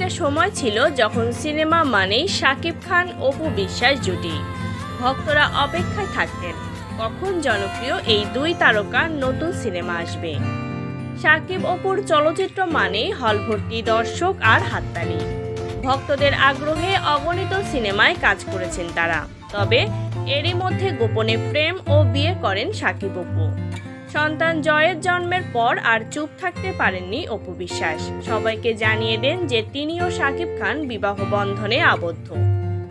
একটা সময় ছিল যখন সিনেমা মানেই শাকিব খান, অপু বিশ্বাস জুটি। ভক্তরা অপেক্ষায় থাকতেন, কখন জনপ্রিয় এই দুই তারকার নতুন সিনেমা আসবে? শাকিব অপুর চলচ্চিত্র মানেই হল ভর্তি দর্শক আর হাততালি। ভক্তদের আগ্রহে অগণিত সিনেমায় কাজ করেছেন তারা। তবে এরই মধ্যে গোপনে প্রেম ও বিয়ে করেন শাকিব অপু। সন্তান জয়ের জন্মের পর আর চুপ থাকতে পারেননি অপু বিশ্বাস। সবাইকে জানিয়ে দেন যে তিনিও শাকিব খান বিবাহ বন্ধনে আবদ্ধ।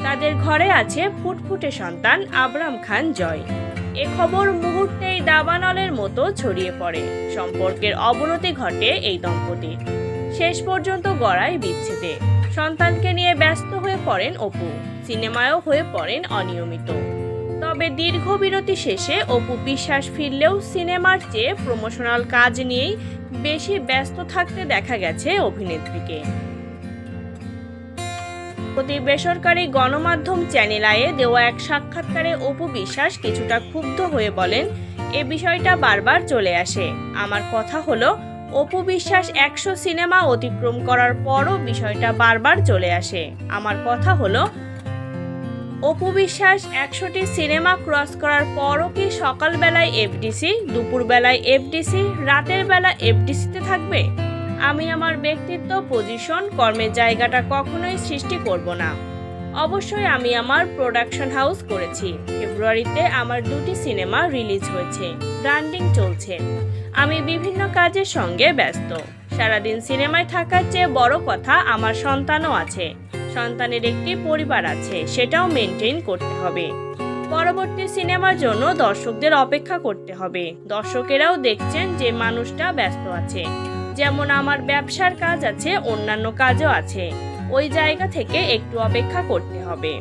তাদের ঘরে আছে ফুটফুটে সন্তান আবরাম খান জয়। এ খবর মুহূর্তেই দাবানলের মতো ছড়িয়ে পড়ে। সম্পর্কের অবনতি ঘটে এই দম্পতির। শেষ পর্যন্ত গড়ায় বিচ্ছেদে। সন্তানকে নিয়ে ব্যস্ত হয়ে পড়েন অপু। সিনেমায়ও হয়ে পড়েন অনিয়মিত। তবে দীর্ঘ বিরতি শেষে অপু বিশ্বাস ফিরলেও সিনেমার চেয়ে প্রমোশনাল কাজ নিয়েই বেশি ব্যস্ত থাকতে দেখা গেছে অভিনেত্রীকে। প্রতি বেসরকারি গণমাধ্যম চ্যানেল আয়ে দেওয়া এক সাক্ষাৎকারে অপু বিশ্বাস কিছুটা ক্ষুব্ধ হয়ে বলেন, এ বিষয়টা বারবার চলে আসে। আমার কথা হলো, অপু বিশ্বাস একশো সিনেমা অতিক্রম করার পরও বিষয়টা বারবার চলে আসে। আমার কথা হলো অপু বিশ্বাস একশোটি সিনেমা ক্রস করার পরও কি সকালবেলায় এফডিসি দুপুরবেলায় এফডিসি রাতের বেলা এফডিসিতে থাকবে? আমি আমার ব্যক্তিত্ব পজিশন কর্মের জায়গাটা কখনোই সৃষ্টি করব না। অবশ্যই আমি আমার প্রোডাকশন হাউস করেছি। ফেব্রুয়ারিতে আমার দুটি সিনেমা রিলিজ হয়েছে। ব্র্যান্ডিং চলছে। আমি বিভিন্ন কাজের সঙ্গে ব্যস্ত। সারাদিন সিনেমায় থাকার চেয়ে বড় কথা আমার সন্তানও আছে। সন্তানের একটি পরিবার আছে, সেটাও মেনটেন করতে হবে। পরবর্তী সিনেমার জন্য দর্শকদের অপেক্ষা করতে হবে। দর্শকেরাও দেখছেন যে মানুষটা ব্যস্ত আছে। যেমন আমার ব্যবসার কাজ আছে, অন্যান্য কাজও আছে। ওই জায়গা থেকে একটু অপেক্ষা করতে হবে।